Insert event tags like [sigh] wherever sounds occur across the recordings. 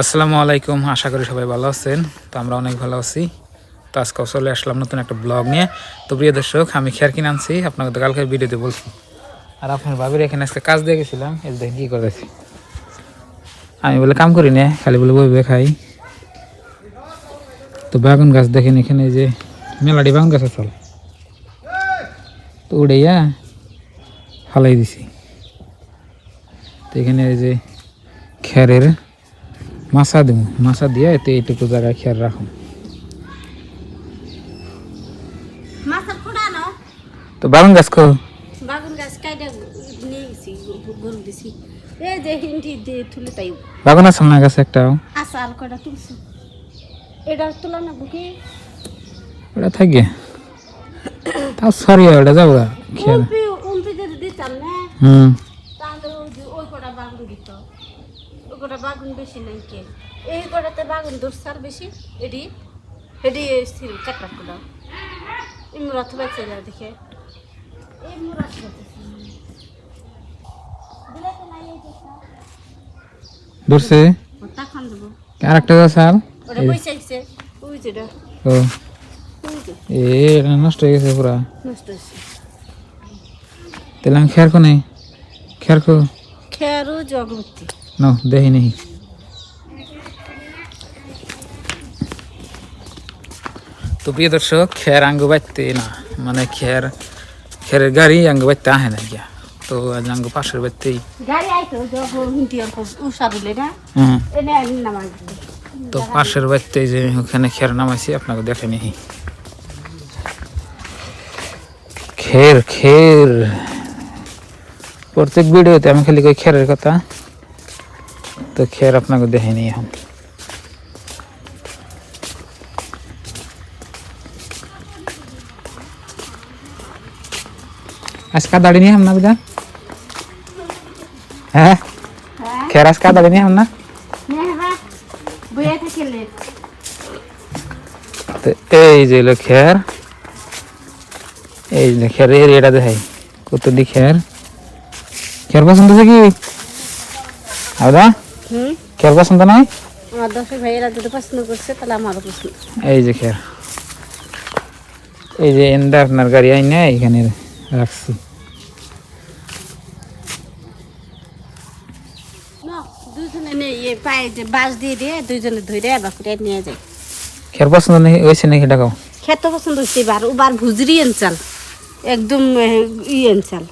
আসসালামু আলাইকুম, আশা করি সবাই ভালো আছেন। তো আমরা অনেক ভালো আছি। তো আজকে চলে আসলাম নতুন একটা ব্লগ নিয়ে। তো প্রিয় দর্শক, আমি খেয়ার কিনে আনছি। আপনাকে তো কালকে ভিডিওতে বলছি। আর আপনার ভাবির এখানে আজকে কাজ দিয়ে গেছিলাম। এই দেখেন কী করেছি আমি বলে, কাম করি না, খালি বলে বইবে খাই। তো বাগান গাছ দেখেন এখানে যে মেলাডি বাগান গাছ চল। তো উড়াইয়া ফালাই দিছি। তো এখানে যে, খেরের মাছা দিব মাছা দিয়ে এতে এইটুকু জায়গায় খেয়াল রাখুন তো বাগান গাছ কো? বাগুন গাছ কাইটা নিয়ে গেছি গরু দিছি। এই যে হিন্দি দিয়ে তুলে তাই বাগান আছে না গাছ একটাও? আসা আর কটা তুলছি। এটা তোলা না বুকি? ওটা থাকে তাও সরি ওটা যাব খেয়াল। দিতাম না? হুম তাহলে ওই যে ওই কটা বাগুন দিত ওই কটা বাগুন বেশি নাই কে? এই কটাতে বাগুন দোষার বেশি। এটি এটি স্থির কাটা কটা এই মুরাত বেঁচে যায় দেখে। এই মুরাত বেঁচেছে দিলে তো নাই এই দেখো ধরছে? ওটা খান আর একটা গাছ আর? ওটা বসে গেছে ওই যে ও। এ নষ্ট হয়ে গেছে পুরা। নষ্ট হয়েছে। খেয়ার কো নেই। খেয়ার কো? খেয়ারও জগবতী নাও দেখি নেই। তো প্রিয় দর্শক খের আঙ্গ বাইতে না মানে খের খেরের গাড়ি আঙ্গ বাইতে আহে না গিয়া। তো আজ আঙ্গ পাশের না নামাজ তো পাশের বাড়িতে যে ওখানে খের নামাইছি আপনাকে দেখে নিহি খের খের। প্রত্যেক ভিডিওতে আমি খালি কই খেরের কথা। তো খের আপনাকে দেখে নিই এখন আজকা দাড়ি নিয়ে হাম না বিদা হ্যাঁ হ্যাঁ খের আজকা দাড়ি নিয়ে হাম না নেহবা বইয়া থাকিলে তো এই যে হলো খের এই যে খের এর এটা দেখাই কত দি খের খের পছন্দ আছে কি আদা খের পছন্দ নয় আমার দশের ভাইয়েরা যদি পছন্দ করছে তাহলে আমারও পছন্দ এই যে খের এই যে এন্ডা আপনার গাড়ি আই না এখানে রাখছি। নেই খের পছন্দ নেই হয়েছে নাকি ডাকাও খেতে পছন্দ হচ্ছে এবার ওবার ভুজরি এনচাল একদম ই এনচাল।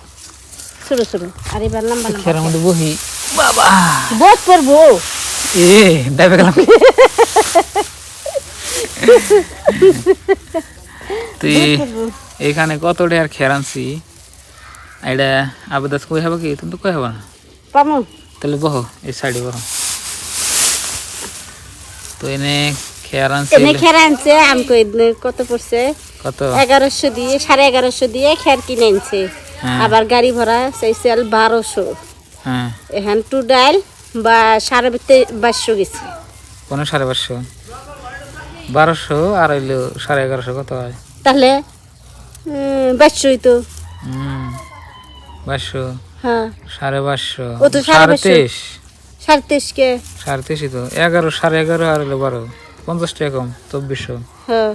ছোট ছোট আর এবার লম্বা লম্বা মধ্যে বহি। বাবা। বোধ করব এ ডাইবে গেলাম। তুই এখানে কত আর খের আনছি? এটা আবেদাস কই হবে কি? তুমি তো কই হবে না? পামু। তাহলে বহ এই সাইডে বহ। তো এনে খেয়ার আনছি এনে খের আনছে আমি কই কত পড়ছে? কত? এগারোশো দিয়ে সাড়ে এগারোশো দিয়ে খের কিনে আনছে। হ্যাঁ। আবার গাড়ি ভাড়া চাইছে বারোশো। এখান টু ডাইল বা সাড়ে বাইশশো গেছে। কোনো সাড়ে পাঁচশো বারোশো আর হইল সাড়ে এগারোশো কত হয়? তাহলে বাইশশোই তো। হুম পাঁচশো হ্যাঁ। সাড়ে পাঁচশো ও তো সাড়ে। তেইশ। সাড়ে তেইশকে। সাড়ে তেইশই তো। এগারো সাড়ে এগারো আর হইল বারো। পঞ্চাশ টাকা কম চব্বিশশো। হ্যাঁ।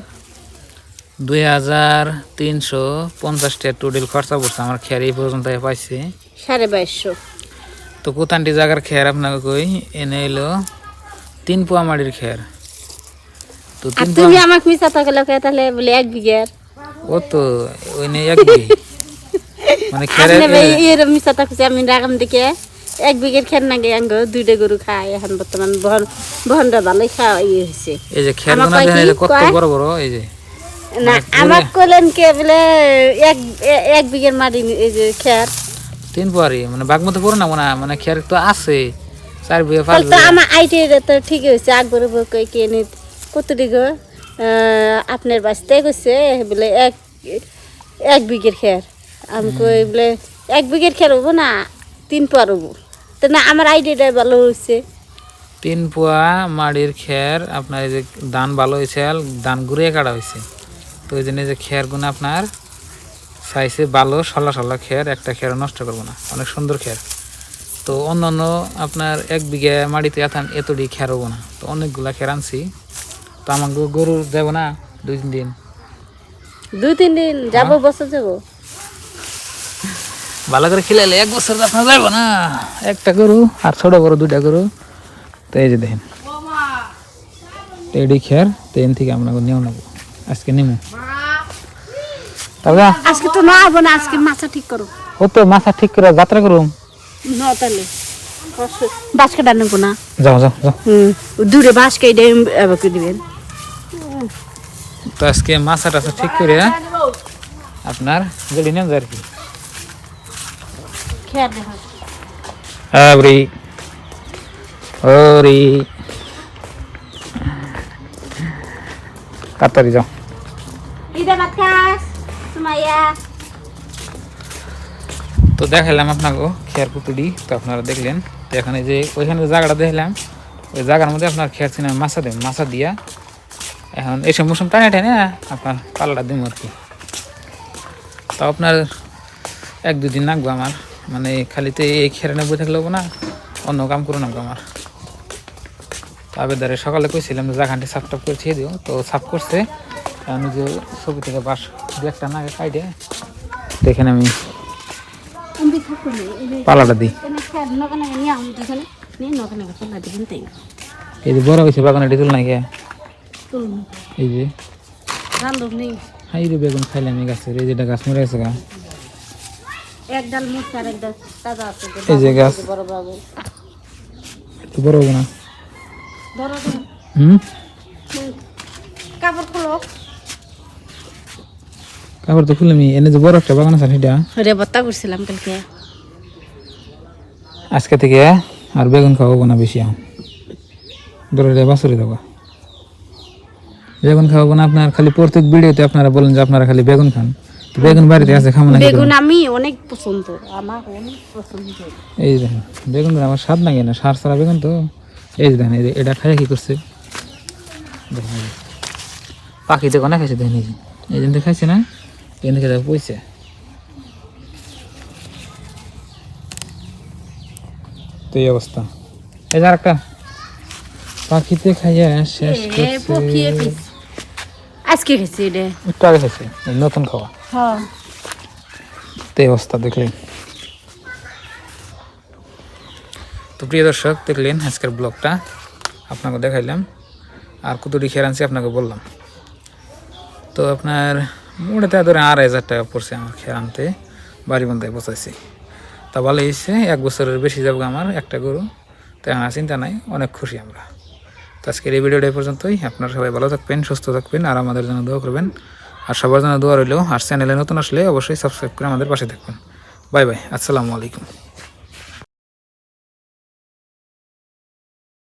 দুই হাজার তিনশো পঞ্চাশ টাকা টোটাল খরচা পড়ছে আমার খেয়ার এই পর্যন্ত পাইছি। সাড়ে বাইশশো। তো কোথানটি জায়গার খেয়ার আপনাকে কই? এনে এলো তিন পোয়া মাটির খেয়ার। তো তিন তুমি আমাকে মিশা থাকলে তাহলে বলে এক বিঘের ও তো ওই নেই এক বিঘে। মানে [laughs] খেয়ারে এর মিশা থাকছে আমি রাগাম দেখে এক বিঘের খের নাগে আঙ্গ দুইটা গরু খায়। এখন বর্তমান বহন বহনটা ভালোই খাওয়া ইয়ে হয়েছে এই যে খেয়ার যে কত বড় বড় এই যে। না আমার কলেন কে বলে এক এক বিঘের মাটি নি- এই যে খের তিন পোয়ারি মানে বাগমতো পড়ো না মনে। মানে খেয়ার তো আছে। চার বিঘা পাঁচ তো আমার আইডিয়া তো ঠিকই হয়েছে আকবর কই কে নি কত দিগো আপনার বাঁচতে গেছে বলে এক এক বিঘের খের। আমি কই বলে এক বিঘের খের হব না তিন পার হব। তো না আমার আইডিয়াটা ভালো হয়েছে তিন পোয়া মাড়ির খের আপনার এই যে ধান ভালো হয়েছে ধান ঘুরিয়ে কাটা হয়েছে তো ওই জন্য যে খেয়ার গুনা আপনার চাইছে ভালো সলা সলা খের একটা খের নষ্ট করব না। অনেক সুন্দর খের। তো অন্যান্য আপনার এক বিঘা মাটিতে এথান এতটি খের হব না। তো অনেকগুলা খের আনছি। তো আমাকে গরু দেব না দুই তিন দিন। দুই তিন দিন যাব বছর যাব। ভালো করে খেলাইলে এক বছর তো আপনার যাব না। একটা গরু আর ছোট বড় দুইটা গরু। তো এই যে দেখেন। এটি খের তো এন থেকে আমরা নিয়েও নেব। আজকে নেব তবে আজকে তো না হব না আজকে মাথা ঠিক করো। ও তো মাথা ঠিক করে যাত্রা করুম। ন তাহলে বাস। কাটা না। যাও যাও যাও। হুম দূরে বাস কেটে এবার করে দিবেন। তো আজকে মাছা টাছা ঠিক করে আপনার গেলি নেন আর কি। খেয়াল আবরি ওরি। তাড়াতাড়ি যাও। ইদা ভাত তো দেখালাম আপনাকে খেয়ার পুতুড়ি তো আপনারা দেখলেন তো এখানে যে ওইখানে জায়গাটা দেখলাম, ওই জায়গার মধ্যে আপনার খেয়ার চিনে মাছা দেন, মাছা দিয়া এখন এসব মৌসুম টানে টানে আপনার পাল্লাটা দিন আর কি। তো আপনার এক দুদিন লাগবে আমার মানে খালিতে এই খেয়ার নেব থাকলে না, অন্য কাম করে নাকবো আমার। আবেদারে সকালে কইছিলাম যে জায়গাটি সাফ টাফ করে দিও, তো সাফ করছে আমি যে ছবি থেকে বাস, দু একটা নাগে কাইডে তো এখানে আমি না পালাটা দিই। আমি দুখানে এই যে বড় হয়েছে বাগানে ডিজল নাই তুলুন এই যে হাই বেগুন খাইলাম এই গাছের, এই যেটা গাছ মরে গেছে গা। এই যে গাছ। একটু বড় না। হুম। কাপড় খুলো। কাপড় তো খুলে নি এনে যে বড় একটা বাগান আছে সেটা রে বত্তা করছিলাম কালকে। আজকে থেকে আর বেগুন খাওয়াবো না বেশি এখন। দৌড়ে বাসুরি দেবো। বেগুন খাওয়াবো না আপনার খালি প্রত্যেক ভিডিওতে আপনারা বলেন যে আপনারা খালি বেগুন খান। বেগুন বাড়িতে আছে খাব না বেগুন আমি অনেক পছন্দ আমার অনেক পছন্দ। এই দেখেন বেগুন আমার স্বাদ লাগে না সার সারা বেগুন তো। এই যে দেখেন এটা খাইয়া কি করছে? দেখেন পাখি দেখো না খাইছে দেখেন এই জন্য খাইছে না? এখান থেকে তো এই অবস্থা এই যে আরেকটা পাখিতে খাইয়া শেষ করছে আজকে রে একটু আগে নতুন খাওয়া হ্যাঁ তো এই অবস্থা দেখলেন তো প্রিয় দর্শক দেখলেন আজকের ব্লগটা আপনাকে দেখাইলাম আর কতটি খেয়ে আনছি আপনাকে বললাম তো আপনার মোটাতে ধরে আড়াই হাজার টাকা পড়ছে আমার খেয়ে আনতে, বাড়ি বন্ধায় বসাইছি তা ভালো হয়েছে, এক বছরের বেশি যাব আমার একটা গরু, তো এখন আর চিন্তা নাই, অনেক খুশি আমরা। তো আজকের এই ভিডিওটা পর্যন্তই, আপনারা সবাই ভালো থাকবেন, সুস্থ থাকবেন, আর আমাদের জন্য দোয়া করবেন। আর সবার জন্য দোয়া রইলেও আর চ্যানেলে নতুন আসলে অবশ্যই সাবস্ক্রাইব করে আমাদের পাশে থাকবেন। বাই বাই, আসসালামু আলাইকুম।